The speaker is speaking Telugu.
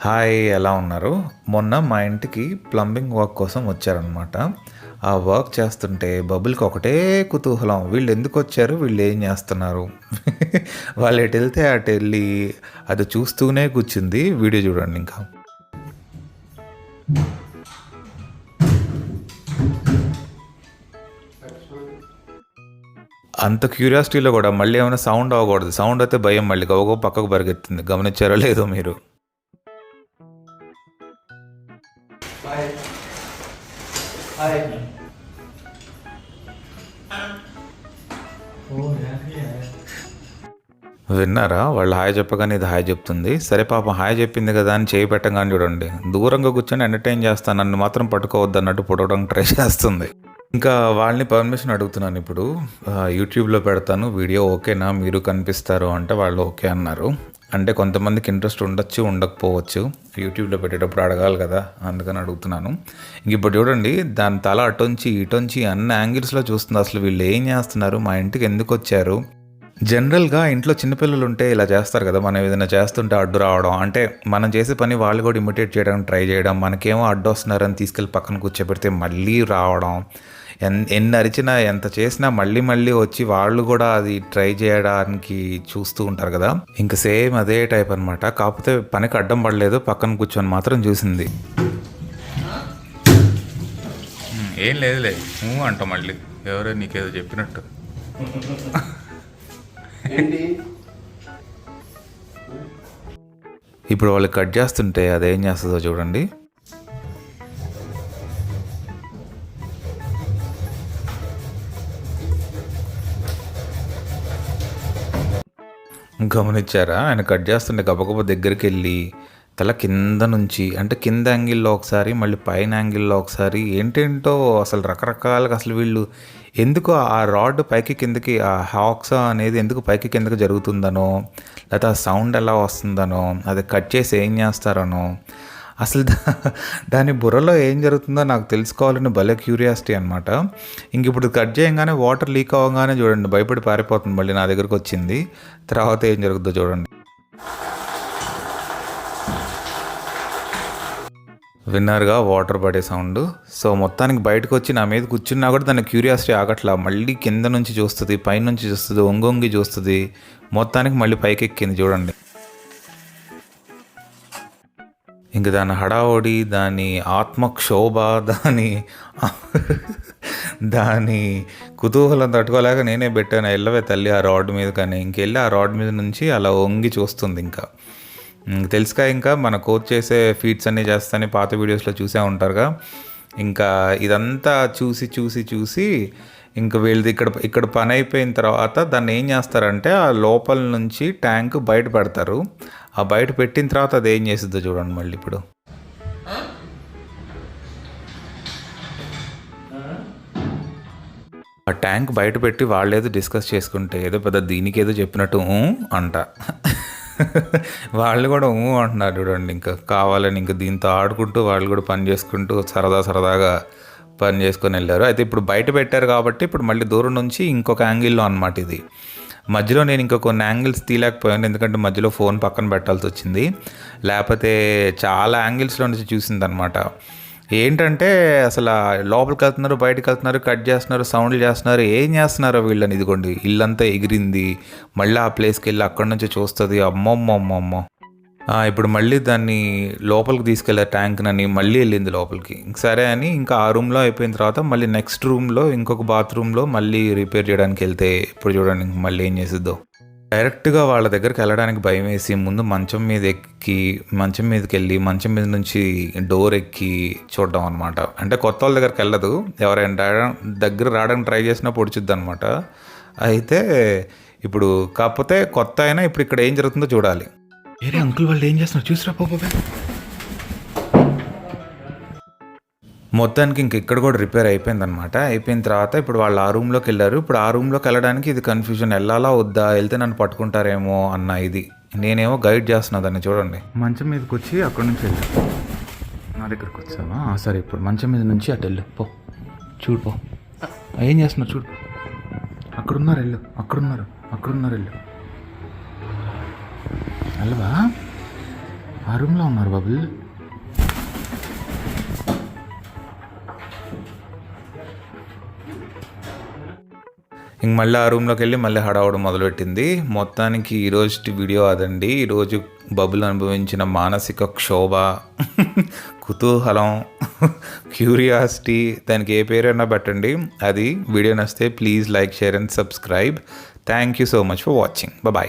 హాయ్ ఎలా ఉన్నారు? మొన్న మా ఇంటికి ప్లంబింగ్ వర్క్ కోసం వచ్చారనమాట ఆ వర్క్ చేస్తుంటే బబుల్కి ఒకటే కుతూహలం. వీళ్ళు ఎందుకు వచ్చారు? వీళ్ళు ఏం చేస్తున్నారు? వాళ్ళు ఎటు వెళ్తే అటు వెళ్ళి అది చూస్తూనే కూర్చుంది. వీడియో చూడండి ఇంకా. అంత క్యూరియాసిటీలో కూడా మళ్ళీ ఏమైనా సౌండ్ అవ్వకూడదు. సౌండ్ అయితే భయం మళ్ళీ. గవగో పక్కకు పరిగెత్తుంది. గమనించారో లేదో మీరు. హాయ్ హాయ్ ఓ హ్యాపీ విన్నారా? వాళ్ళు హాయ్ చెప్పగానే ఇది హాయ్ చెప్తుంది. సరే పాపం హాయ్ చెప్పింది కదా అని చేయి పెట్టగానే చూడండి. దూరంగా కూర్చొని ఎంటర్టైన్ చేస్తాను నన్ను మాత్రం పట్టుకోవద్దు అన్నట్టు పొడవడానికి ట్రై చేస్తుంది. ఇంకా వాళ్ళని పర్మిషన్ అడుగుతున్నాను ఇప్పుడు. యూట్యూబ్లో పెడతాను. వీడియో ఓకేనా? మీరు కనిపిస్తారు అంటే వాళ్ళు ఓకే అన్నారు. అంటే కొంతమందికి ఇంట్రెస్ట్ ఉండొచ్చు ఉండకపోవచ్చు. యూట్యూబ్లో పెట్టేటప్పుడు అడగాలి కదా అందుకని అడుగుతున్నాను. ఇంక ఇప్పుడు చూడండి దాని తల అటొంచి ఇటొంచి అన్ని యాంగిల్స్లో చూస్తుంది. అసలు వీళ్ళు ఏం చేస్తున్నారు? మా ఇంటికి ఎందుకు వచ్చారు? జనరల్గా ఇంట్లో చిన్నపిల్లలు ఉంటే ఇలా చేస్తారు కదా మనం ఏదైనా చేస్తుంటే అడ్డు రావడం. అంటే మనం చేసే పని వాళ్ళు కూడా ఇమిటేట్ చేయడానికి ట్రై చేయడం. మనకేమో అడ్డు వస్తున్నారని తీసుకెళ్ళి పక్కన కూర్చోబెడితే మళ్ళీ రావడం. ఎన్ని అరిచినా ఎంత చేసినా మళ్ళీ మళ్ళీ వచ్చి వాళ్ళు కూడా అది ట్రై చేయడానికి చూస్తూ ఉంటారు కదా. ఇంకా సేమ్ అదే టైప్ అనమాట కాకపోతే పనికి అడ్డం పడలేదు. పక్కన కూర్చొని మాత్రం చూసింది. ఏం లేదులే. అంట మళ్ళీ. ఎవరో నీకేదో చెప్పినట్టు. ఏంటి? ఇప్పుడు వాళ్ళు కట్ చేస్తుంటే అదేం చేస్తుందో చూడండి. గమనించారా? ఆయన కట్ చేస్తుంటే గబగబ దగ్గరికి వెళ్ళి తల కింద నుంచి అంటే కింద యాంగిల్లో ఒకసారి మళ్ళీ పైన యాంగిల్లో ఒకసారి ఏంటేంటో అసలు రకరకాలుగా అసలు వీళ్ళు ఎందుకు ఆ రాడ్ పైకి కిందకి ఆ హాక్స్ అనేది ఎందుకు పైకి కిందకి జరుగుతుందనో లేకపోతే ఆ సౌండ్ ఎలా వస్తుందనో అది కట్ చేసి ఏం చేస్తారనో అసలు దా దాని బుర్రలో ఏం జరుగుతుందో నాకు తెలుసుకోవాలని భలే క్యూరియాసిటీ అనమాట ఇంక ఇప్పుడు కట్ చేయగానే వాటర్ లీక్ అవ్వగానే చూడండి భయపడి పారిపోతుంది మళ్ళీ నా దగ్గరకు వచ్చింది. తర్వాత ఏం జరుగుతుందో చూడండి. విన్నర్గా వాటర్ పడే సౌండ్? సో మొత్తానికి బయటకు వచ్చి నా మీద కూర్చున్నా కూడా దాని క్యూరియాసిటీ ఆగట్లా. మళ్ళీ కింద నుంచి చూస్తుంది పైనుంచి చూస్తుంది ఒంగొంగి చూస్తుంది. మొత్తానికి మళ్ళీ పైకి ఎక్కింది చూడండి. ఇంక దాని హడావుడి దాని ఆత్మక్షోభ దాని దాని కుతూహలం తట్టుకోలేక నేనే పెట్టాను. వెళ్ళవే తల్లి ఆ రాడ్ మీద కానీ ఇంకెళ్ళి ఆ రాడ్ మీద నుంచి అలా వంగి చూస్తుంది ఇంకా. ఇంక తెలుసుగా ఇంకా మన కోచ్ చేసే ఫీట్స్ అన్నీ చేస్తానే పాత వీడియోస్లో చూసే ఉంటారుగా. ఇంకా ఇదంతా చూసి చూసి చూసి ఇంకా వీళ్ళది ఇక్కడ ఇక్కడ పని అయిపోయిన తర్వాత దాన్ని ఏం చేస్తారంటే ఆ లోపల నుంచి ట్యాంక్ బయట పెడతారు. ఆ బయట పెట్టిన తర్వాత అది ఏం చేసిద్దో చూడండి మళ్ళీ ఇప్పుడు. ఆ ట్యాంక్ బయట పెట్టి వాళ్ళేదో డిస్కస్ చేసుకుంటే ఏదో పెద్ద దీనికి ఏదో చెప్పినట్టు "ఊ" అంట. వాళ్ళు కూడా ఊ అంటున్నారు చూడండి ఇంకా కావాలని ఇంకా దీంతో ఆడుకుంటూ వాళ్ళు కూడా పని చేసుకుంటూ సరదా సరదాగా పని చేసుకొని వెళ్ళారు. అయితే ఇప్పుడు బయట పెట్టారు కాబట్టి ఇప్పుడు మళ్ళీ దూరం నుంచి ఇంకొక యాంగిల్లో అనమాట ఇది. మధ్యలో నేను ఇంకా కొన్ని యాంగిల్స్ తీయలేకపోయాను. ఎందుకంటే మధ్యలో ఫోన్ పక్కన పెట్టాల్సి వచ్చింది. లేకపోతే చాలా యాంగిల్స్లో నుంచి చూసింది అనమాట ఏంటంటే అసలు లోపలికి వెళ్తున్నారు బయటకు వెళ్తున్నారు కట్ చేస్తున్నారు సౌండ్లు చేస్తున్నారు ఏం చేస్తున్నారో వీళ్ళని ఇదిగోండి. ఇల్లంతా ఎగిరింది. మళ్ళీ ఆ ప్లేస్కి వెళ్ళి అక్కడి నుంచి చూస్తుంది. అమ్మమ్మ అమ్మమ్మ ఇప్పుడు మళ్ళీ దాన్ని లోపలికి తీసుకెళ్ళే ట్యాంక్ నని మళ్ళీ వెళ్ళింది లోపలికి. సరే అని ఇంకా ఆ రూమ్లో అయిపోయిన తర్వాత మళ్ళీ నెక్స్ట్ రూమ్లో ఇంకొక బాత్రూంలో మళ్ళీ రిపేర్ చేయడానికి వెళ్తే ఇప్పుడు చూడండి మళ్ళీ ఏం చేసిద్దో. డైరెక్ట్గా వాళ్ళ దగ్గరికి వెళ్ళడానికి భయం వేసి ముందు మంచం మీద ఎక్కి మంచం మీదకి వెళ్ళి మంచం మీద నుంచి డోర్ ఎక్కి చూడడం అనమాట అంటే కొత్త వాళ్ళ దగ్గరికి వెళ్ళదు. ఎవరైనా దగ్గర రావడానికి ట్రై చేసినా పొడిచిద్ది అనమాట అయితే ఇప్పుడు కాకపోతే కొత్త అయినా ఇప్పుడు ఇక్కడ ఏం జరుగుతుందో చూడాలి. ఏరే అంకుల్ వాళ్ళు ఏం చేస్తున్నారు? చూసిరా పోపే మొత్తానికి ఇంక ఇక్కడ కూడా రిపేర్ అయిపోయిందనమాట అయిపోయిన తర్వాత ఇప్పుడు వాళ్ళు ఆ రూమ్లోకి వెళ్ళారు. ఇప్పుడు ఆ రూమ్లోకి వెళ్ళడానికి ఇది కన్ఫ్యూజన్ వెళ్ళాలా వద్దా? వెళ్తే నన్ను పట్టుకుంటారేమో అన్న ఇది. నేనేమో గైడ్ చేస్తున్నా దాన్ని చూడండి. మంచం మీదకి వచ్చి అక్కడి నుంచి వెళ్ళు. నా దగ్గరకు వచ్చావా? ఆ, సరే ఇప్పుడు మంచం మీద నుంచి అటు వెళ్ళు. పో. చూడు పో. ఏం చేస్తున్నావు చూడు. అక్కడున్నారు వెళ్ళు. అక్కడున్నారు. అక్కడున్నారు వెళ్ళు. వెళ్ళవా ఆ? రూమ్లో ఉన్నారు బబుల్ ఇంక మళ్ళీ ఆ రూమ్లోకి వెళ్ళి మళ్ళీ హడావడం మొదలుపెట్టింది. మొత్తానికి ఈరోజు వీడియో అదండి. ఈరోజు బబుల్ అనుభవించిన మానసిక క్షోభ కుతూహలం క్యూరియాసిటీ దానికి ఏ పేరైనా పెట్టండి. అది వీడియో నచ్చితే please like share and subscribe. Thank you so much for watching bye